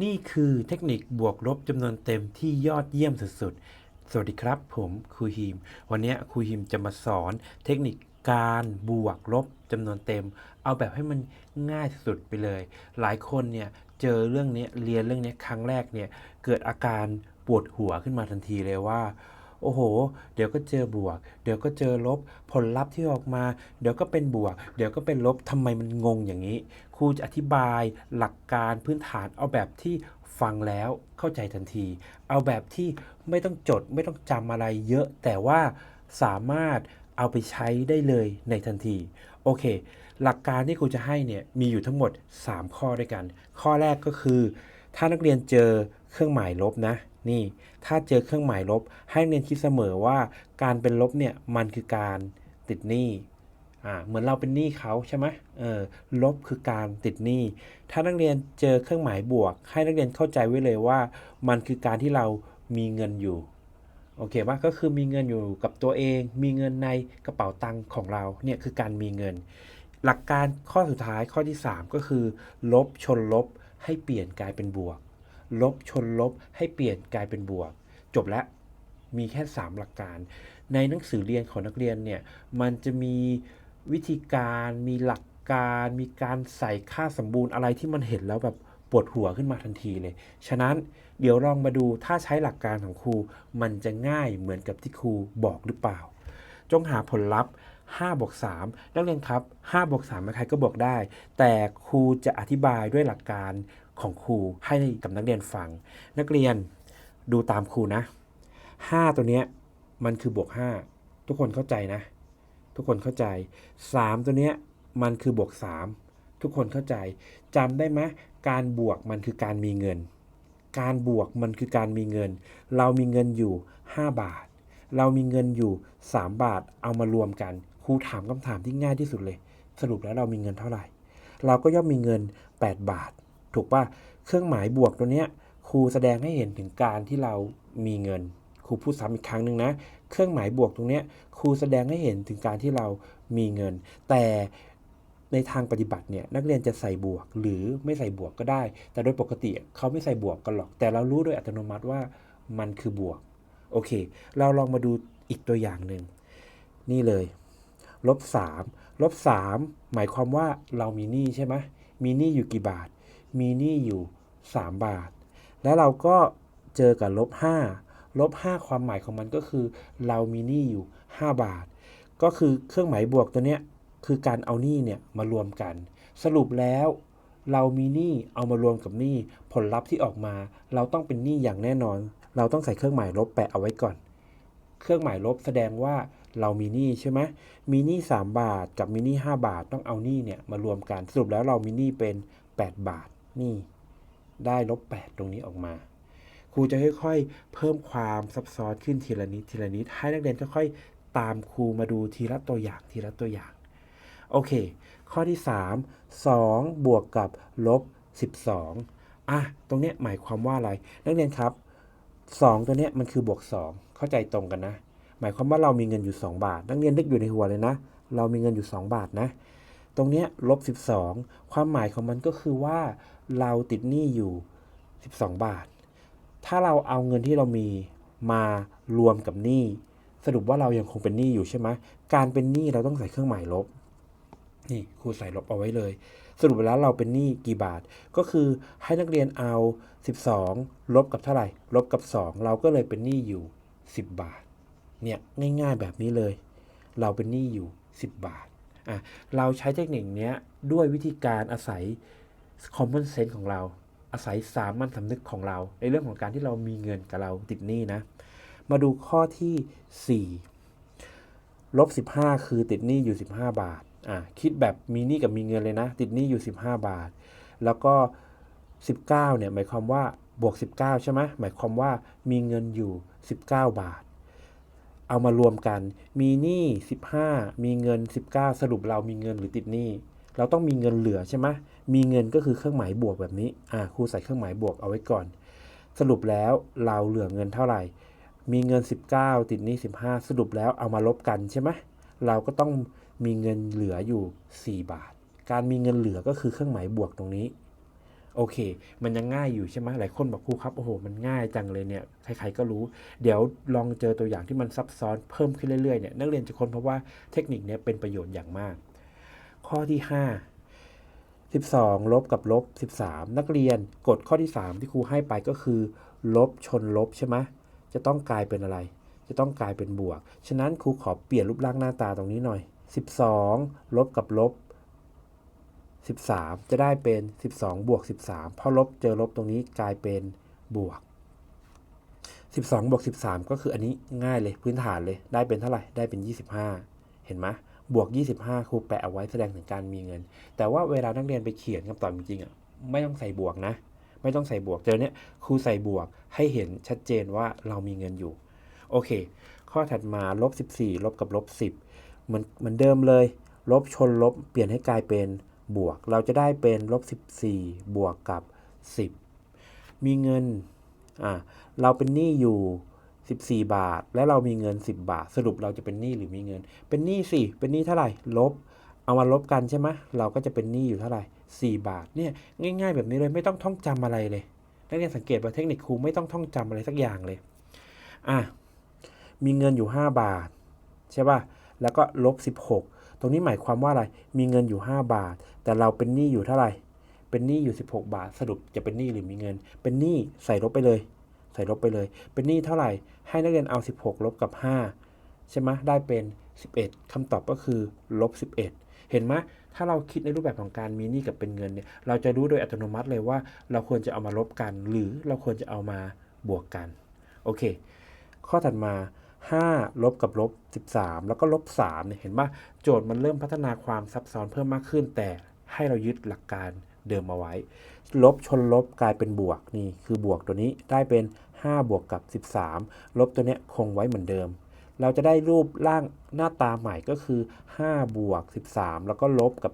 นี่คือเทคนิคบวกลบจำนวนเต็มที่ยอดเยี่ยมสุดๆ สวัสดีครับ ผมครูฮิม วันนี้ครูฮิมจะมาสอนเทคนิคการบวกลบจำนวนเต็ม เอาแบบให้มันง่ายสุดไปเลย หลายคนเนี่ยเจอเรื่องนี้เรียนเรื่องนี้ครั้งแรกเนี่ยเกิดอาการปวดหัวขึ้นมาทันทีเลยว่า โอ้โห เดี๋ยวก็เจอบวก เดี๋ยวก็เจอลบ ผลลัพธ์ที่ออกมา เดี๋ยวก็เป็นบวก เดี๋ยวก็เป็นลบทำไมมันงงอย่างนี้ ครูจะอธิบายหลักการพื้นฐานเอาแบบที่ฟังแล้วเข้าใจทันที เอาแบบที่ไม่ต้องจดไม่ต้องจำอะไรเยอะ แต่ว่าสามารถเอาไปใช้ได้เลยในทันที โอเค หลักการที่ครูจะให้เนี่ยมีอยู่ทั้งหมด 3 ข้อด้วยกัน ข้อแรกก็คือ ถ้านักเรียนเจอเครื่องหมายลบนะ นี่ ถ้าเจอเครื่องหมายลบ ให้นักเรียนคิดเสมอว่าการเป็นลบเนี่ยมันคือการติดหนี้อ่าเหมือนเราเป็นหนี้เขาใช่ไหมเออลบคือการติดหนี้ ถ้านักเรียนเจอเครื่องหมายบวก ให้นักเรียนเข้าใจไว้เลยว่า มันคือการที่เรามีเงินอยู่โอเคปะก็คือมีเงินอยู่กับตัวเอง มีเงินในกระเป๋าตังค์ของเราเนี่ยคือการมีเงิน หลักการข้อสุดท้ายข้อที่ 3 ก็คือ ลบชนลบ ให้เปลี่ยนกลายเป็นบวก ลบชนลบให้เปลี่ยนกลายเป็นบวก จบแล้วมีแค่ 3 หลักการ ในหนังสือเรียนของนักเรียนเนี่ยมันจะมีวิธีการมีหลักการ มีการใส่ค่าสมบูรณ์อะไรที่มันเห็นแล้วแบบปวดหัวขึ้นมาทันทีเลย ฉะนั้นเดี๋ยวลองมาดูถ้าใช้หลักการของครู มันจะง่ายเหมือนกับที่ครูบอกหรือเปล่า จงหาผลลัพธ์ 5บวก3นักเรียนครับ5บวก3ใครก็บอกได้ แต่ครูจะอธิบายด้วยหลักการของครูให้กับนักเรียนฟัง นักเรียนดูตามครูนะ 5 ตัวเนี้ยมันคือบวก 5 ทุกคนเข้าใจนะ ทุกคนเข้าใจ 3 ตัวเนี้ยมันคือบวก 3 ทุกคนเข้าใจจำได้ไหมการบวกมันคือการมีเงิน การบวกมันคือการมีเงิน เรามีเงินอยู่ 5 บาท เรามีเงินอยู่ 3 บาทเอามารวมกัน ครูถามคำถามที่ง่ายที่สุดเลย สรุปแล้วเรามีเงินเท่าไหร่ เราก็ย่อมมีเงิน 8 บาท ถูกปะเครื่องหมายบวกตัวเนี้ยครูแสดงให้เห็นถึงการที่เรามีเงิน ครูพูดซ้ำอีกครั้งหนึ่งนะ เครื่องหมายบวกตรงเนี้ยครูแสดงให้เห็นถึงการที่เรามีเงิน แต่ในทางปฏิบัติเนี่ยนักเรียนจะใส่บวกหรือไม่ใส่บวกก็ได้ แต่โดยปกติเขาไม่ใส่บวกกันหรอก แต่เรารู้โดยอัตโนมัติว่ามันคือบวก โอเค เราลองมาดูอีกตัวอย่างหนึ่งนี่เลย ลบสามลบสามหมายความว่าเรามีหนี้ใช่ไหมมีหนี้อยู่กี่บาท มีหนี้อยู่ 3 บาท แล้วเราก็เจอกับลบห้าลบห้าความหมายของมันก็คือ เรามีหนี้อยู่ 5 บาท ก็คือเครื่องหมายบวกตัวเนี้ยคือการเอาหนี้เนี่ยมารวมกัน สรุปแล้วเรามีหนี้เอามารวมกับหนี้ผลลัพธ์ที่ออกมา เราต้องเป็นหนี้อย่างแน่นอน เราต้องใส่เครื่องหมายลบแปะเอาไว้ก่อน เครื่องหมายลบแสดงว่า เรามีหนี้ใช่ไหมมีหนี้3 บาท กับมีหนี้5บาทต้องเอาหนี้เนี่ยมารวมกันสรุปแล้วเรามีหนี้เป็น 8 บาทนี่ได้ลบ 8 ตรงนี้ออกมา ครูจะค่อยๆ เพิ่มความซับซ้อนขึ้นทีละนิดทีละนิดให้นักเรียนค่อยๆตามครูมาดูทีละตัวอย่างทีละตัวอย่าง โอเค ข้อที่ 3 2 บวกกับลบ 12อะตรงเนี้ยหมายความว่าอะไร นักเรียนครับ 2 ตัวเนี้ยมันคือบวก 2 เข้าใจตรงกันนะ หมายความว่าเรามีเงินอยู่ 2 บาท นักเรียนนึกอยู่ในหัวเลยนะ เรามีเงินอยู่ 2 บาทนะ ตรงนี้ลบ 12 ความหมายของมันก็คือว่าเราติดหนี้อยู่ 12 บาท ถ้าเราเอาเงินที่เรามีมารวมกับหนี้สรุปว่าเรายังคงเป็นหนี้อยู่ใช่ไหมการเป็นหนี้เราต้องใส่เครื่องหมายลบ นี่ครูใส่ลบเอาไว้เลย สรุปแล้วเราเป็นหนี้กี่บาท ก็คือให้นักเรียนเอา 12 ลบกับเท่าไหร่ ลบกับ 2 เราก็เลยเป็นหนี้อยู่ 10 บาท เนี่ยง่ายๆแบบนี้เลย เราเป็นหนี้อยู่ 10 บาทอะเราใช้เทคนิคนี้ด้วยวิธีการอาศัย common sense ของเรา อาศัยสามัญสำนึกของเรา ในเรื่องของการที่เรามีเงินกับเราติดหนี้นะ มาดูข้อที่ 4 ลบ 15 คือติดหนี้อยู่ 15 บาทอะคิดแบบมีหนี้กับมีเงินเลยนะ ติดหนี้อยู่ 15 บาท แล้วก็ 19เนี่ยหมายความว่าบวก 19 ใช่ไหมหมายความว่ามีเงินอยู่ 19 บาท เอามารวมกัน มีหนี้15 มีเงิน 19 สรุปเรามีเงินหรือติดหนี้ เราต้องมีเงินเหลือใช่ไหมมีเงินก็คือเครื่องหมายบวกแบบนี้ อ่าครูใส่เครื่องหมายบวกเอาไว้ก่อน สรุปแล้วเราเหลือเงินเท่าไหร่ มีเงิน 19 ติดหนี้15 สรุปแล้วเอามาลบกันใช่ไหมเราก็ต้องมีเงินเหลืออยู่ 4 บาท การมีเงินเหลือก็คือเครื่องหมายบวกตรงนี้ โอเค มันยังง่ายอยู่ใช่ไหมหลายคนบอกครูครับโอ้โหมันง่ายจังเลยเนี่ยใครๆก็รู้ เดี๋ยวลองเจอตัวอย่างที่มันซับซ้อนเพิ่มขึ้นเรื่อยๆเนี่ยนักเรียนจะค้นพบว่าเทคนิคนี้เป็นประโยชน์อย่างมาก ข้อที่ 5 12 ลบกับลบ 13 นักเรียนกฎข้อที่ 3 ที่ครูให้ไปก็คือ ลบชนลบใช่ไหมจะต้องกลายเป็นอะไร จะต้องกลายเป็นบวก ฉะนั้นครูขอเปลี่ยนรูปร่างหน้าตาตรงนี้หน่อย 12 ลบกับลบ 13 จะได้เป็น 12 บวก 13พอลบเจอลบตรงนี้กลายเป็นบวก 12 บวก 13 ก็คืออันนี้ง่ายเลยพื้นฐานเลยได้เป็นเท่าไหร่ ได้เป็น 25 เห็นไหมบวก 25 ครูแปะเอาไว้แสดงถึงการมีเงิน แต่ว่าเวลานักเรียนไปเขียนคำตอบจริงๆอะไม่ต้องใส่บวกนะ ไม่ต้องใส่บวกเจอเนี้ยครูใส่บวกให้เห็นชัดเจนว่าเรามีเงินอยู่ โอเค ข้อถัดมาลบ14ลบกับลบ10เหมือนเหมือนเดิมเลย ลบชนลบเปลี่ยนให้กลายเป็น บวก เราจะได้เป็นลบ14 บวกกับ 10 มีเงินอ่าเราเป็นหนี้อยู่ 14 บาท และเรามีเงิน 10 บาท สรุปเราจะเป็นหนี้หรือมีเงิน เป็นหนี้สิเป็นหนี้เท่าไหร่ลบ เอามาลบกันใช่ไหมเราก็จะเป็นหนี้อยู่เท่าไหร่ 4 บาทเนี่ยง่าย ๆ แบบนี้เลยไม่ต้องท่องจำอะไรเลยนักเรียนสังเกตว่าเทคนิคครูไม่ต้องท่องจำอะไรสักอย่างเลยอะมีเงินอยู่ 5 บาท ใช่ป่ะแล้วก็ลบ 16 ตรงนี้หมายความว่าอะไร มีเงินอยู่ 5 บาท แต่เราเป็นหนี้อยู่เท่าไหร่ เป็นหนี้อยู่ 16 บาท สรุปจะเป็นหนี้หรือมีเงิน เป็นหนี้ใส่ลบไปเลย ใส่ลบไปเลย เป็นหนี้เท่าไหร่ ให้นักเรียนเอา 16 ลบกับ 5 ใช่ไหมได้เป็น 11คำตอบก็คือลบ 11 เห็นไหมถ้าเราคิดในรูปแบบของการมีหนี้กับเป็นเงินเนี่ย เราจะรู้โดยอัตโนมัติเลยว่า เราควรจะเอามาลบกัน หรือเราควรจะเอามาบวกกัน โอเค ข้อถัดมา5ลบกับลบ 13 แล้วก็ลบ3เนี่ยเห็นป่ะโจทย์มันเริ่มพัฒนาความซับซ้อนเพิ่มมากขึ้น แต่ ให้เรายึดหลักการเดิมเอาไว้ ลบชนลบกลายเป็นบวกนี่คือบวกตัวนี้ได้เป็น 5 บวกกับ 13 ลบตัวเนี้ยคงไว้เหมือนเดิม เราจะได้รูปร่างหน้าตาใหม่ก็คือ 5 บวก 13 แล้วก็ลบกับ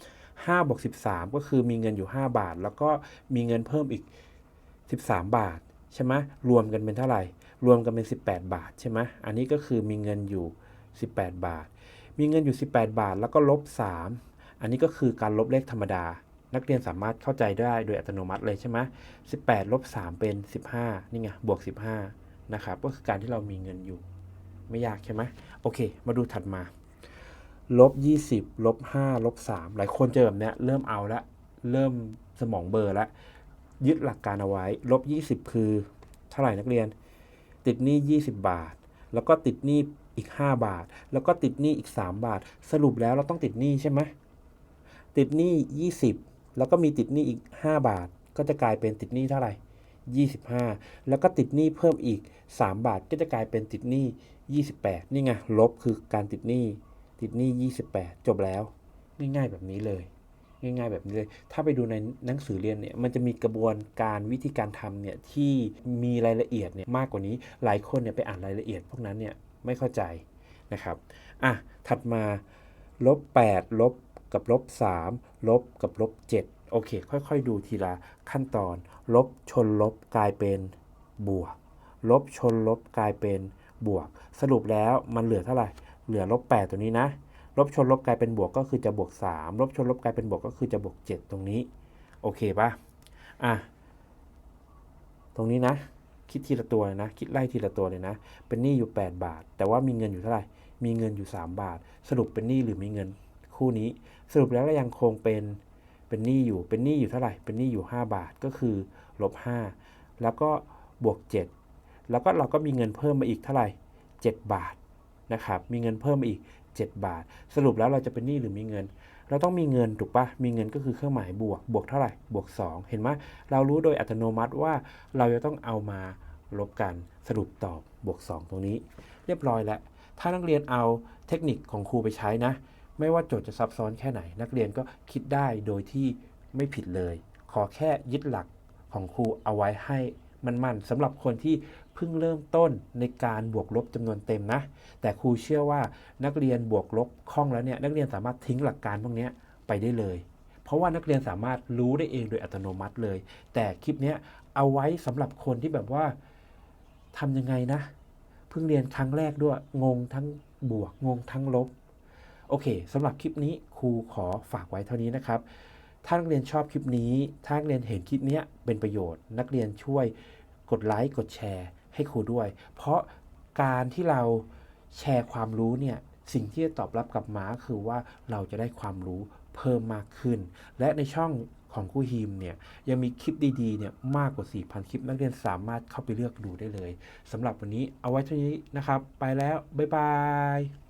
3 5บวก13 ก็คือมีเงินอยู่ 5 บาท แล้วก็มีเงินเพิ่มอีก 13 บาทใช่ไหมรวมกันเป็นเท่าไหร่ รวมกันเป็น 18 บาทใช่ไหมอันนี้ก็คือมีเงินอยู่ 18 บาท มีเงินอยู่ 18 บาท แล้วก็ลบ 3 อันนี้ก็คือการลบเลขธรรมดา นักเรียนสามารถเข้าใจได้โดยอัตโนมัติเลยใช่ไหม18ลบ3เป็น15นี่ไงบวก15นะครับก็คือการที่เรามีเงินอยู่ ไม่ยากใช่ไหมโอเค มาดูถัดมาลบ20ลบ5ลบ3หลายคนเจอแบบเนี้ยเริ่มเอาละเริ่มสมองเบลอแล้วยึดหลักการเอาไว้ลบ20คือเท่าไหร่นักเรียน ติดหนี้20บาท แล้วก็ติดหนี้อีก 5 บาท แล้วก็ติดหนี้อีก 3 บาท สรุปแล้วเราต้องติดหนี้ใช่ไหม ติดหนี้ 20 แล้วก็มีติดหนี้อีก 5 บาท ก็จะกลายเป็นติดหนี้เท่าไหร่ 25 แล้วก็ติดหนี้เพิ่มอีก 3 บาท ก็จะกลายเป็นติดหนี้ 28 นี่ไง ลบคือการติดหนี้ ติดหนี้ 28 จบแล้ว ง่ายๆแบบนี้เลย ง่ายๆแบบนี้เลย ถ้าไปดูในหนังสือเรียนเนี่ย มันจะมีกระบวนการวิธีการทำเนี่ย ที่มีรายละเอียดเนี่ยมากกว่านี้ หลายคนเนี่ยไปอ่านรายละเอียด พวกนั้นเนี่ยไม่เข้าใจนะครับ อะ ถัดมาลบ8ลบ กับลบ3ลบกับลบ7โอเค ค่อยๆ ดูทีละขั้นตอน ลบชนลบกลายเป็นบวก ลบชนลบกลายเป็นบวก สรุปแล้วมันเหลือเท่าไหร่ เหลือลบ8ตัวนี้นะ ลบชนลบกลายเป็นบวกก็คือจะบวก 3 ลบชนลบกลายเป็นบวกก็คือจะบวก 7 ตรงนี้ โอเคปะอะ ตรงนี้นะ คิดทีละตัวเลยนะ คิดไล่ทีละตัวเลยนะ เป็นหนี้อยู่ 8 บาท แต่ว่ามีเงินอยู่เท่าไหร่ มีเงินอยู่ 3 บาท สรุปเป็นหนี้หรือมีเงิน คู่นี้ สรุปแล้วเรายังคงเป็นเป็นหนี้อยู่เป็นหนี้อยู่เท่าไหร่เป็นหนี้อยู่ 5 บาทก็คือลบ5แล้วก็บวก 7 แล้วก็เราก็มีเงินเพิ่มมาอีกเท่าไหร่ 7 บาทนะครับมีเงินเพิ่มมาอีก 7 บาท สรุปแล้วเราจะเป็นหนี้หรือมีเงิน เราต้องมีเงินถูกปะมีเงินก็คือเครื่องหมายบวกบวกเท่าไหร่บวก 2 เห็นไหมเรารู้โดยอัตโนมัติว่าเราจะต้องเอามาลบกันสรุปตอบบวก 2 ตรงนี้ เรียบร้อยแล้ว ถ้านักเรียนเอาเทคนิคของครูไปใช้นะ ไม่ว่าโจทย์จะซับซ้อนแค่ไหน นักเรียนก็คิดได้โดยที่ไม่ผิดเลย ขอแค่ยึดหลักของครูเอาไว้ให้มันๆสำหรับคนที่เพิ่งเริ่มต้นในการบวกลบจำนวนเต็มนะ แต่ครูเชื่อว่านักเรียนบวกลบคล่องแล้วเนี่ยนักเรียนสามารถทิ้งหลักการพวกนี้ไปได้เลย เพราะว่านักเรียนสามารถรู้ได้เองโดยอัตโนมัติเลย แต่คลิปนี้เอาไว้สำหรับคนที่แบบว่าทำยังไงนะ เพิ่งเรียนครั้งแรกด้วยงงทั้งบวกงงทั้งลบ โอเคสำหรับคลิปนี้ครูขอฝากไว้เท่านี้นะครับ ถ้านักเรียนชอบคลิปนี้ ถ้านักเรียนเห็นคลิปเนี้ยเป็นประโยชน์ นักเรียนช่วยกดไลค์กดแชร์ ให้ครูด้วย เพราะการที่เราแชร์ความรู้เนี่ยสิ่งที่จะตอบรับกลับมาคือว่าเราจะได้ความรู้เพิ่มมากขึ้น และในช่องของครูฮิมเนี่ยยังมีคลิปดีๆเนี่ยมากกว่า 4,000 คลิป นักเรียนสามารถเข้าไปเลือกดูได้เลยสำหรับวันนี้เอาไว้เท่านี้นะครับ ไปแล้ว บ๊ายบาย